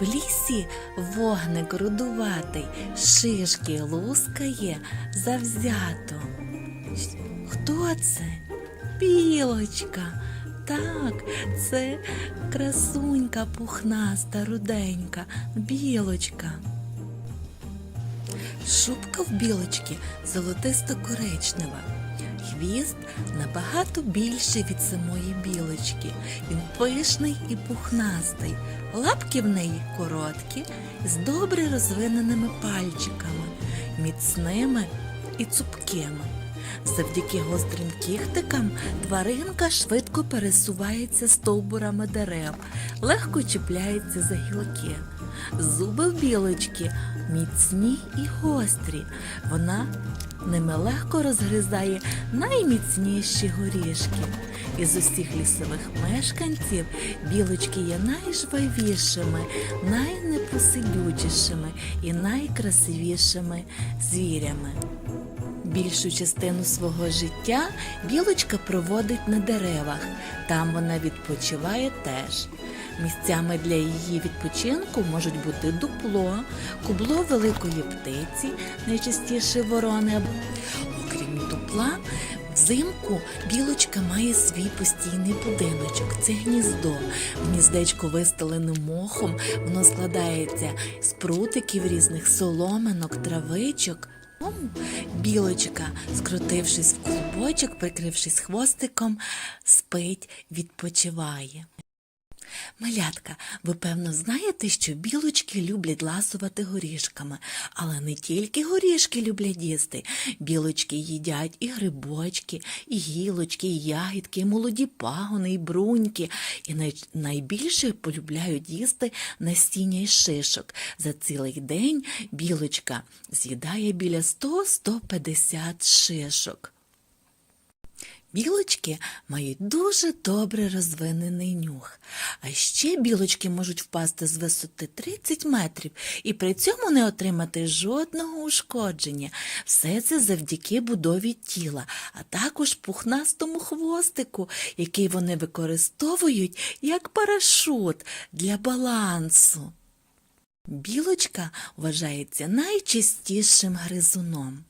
В лісі вогник рудуватий, шишки лускає завзято. Хто це? Білочка. Так, це красунька пухнаста, руденька, білочка. Шубка в білочки золотисто-коричнева. Хвіст набагато більший від самої білочки. Він пишний і пухнастий. Лапки в неї короткі, з добре розвиненими пальчиками, міцними і цупкими. Завдяки гострим кіхтикам тваринка швидко пересувається стовбурами дерев, легко чіпляється за гілки. Зуби в білочки міцні і гострі. Вона ними легко розгризає найміцніші горішки. Із усіх лісових мешканців білочки є найжвавішими, найнепосидючішими і найкрасивішими звірями. Більшу частину свого життя білочка проводить на деревах. Там вона відпочиває теж. Місцями для її відпочинку можуть бути дупло, кубло великої птиці, найчастіше ворони. Окрім дупла, взимку білочка має свій постійний будиночок. Це гніздо. Гніздечко вистелене мохом, воно складається з прутиків різних соломинок, травичок. Білочка, скрутившись в клубочок, прикрившись хвостиком, спить, відпочиває. Малятка, ви певно знаєте, що білочки люблять ласувати горішками, але не тільки горішки люблять їсти. Білочки їдять і грибочки, і гілочки, і ягідки, і молоді пагони, і бруньки. І най- найбільше полюбляють їсти насіння й шишок. За цілий день білочка з'їдає біля 100-150 шишок. Білочки мають дуже добре розвинений нюх. А ще білочки можуть впасти з висоти 30 метрів і при цьому не отримати жодного ушкодження. Все це завдяки будові тіла, а також пухнастому хвостику, який вони використовують як парашут для балансу. Білочка вважається найчастішим гризуном.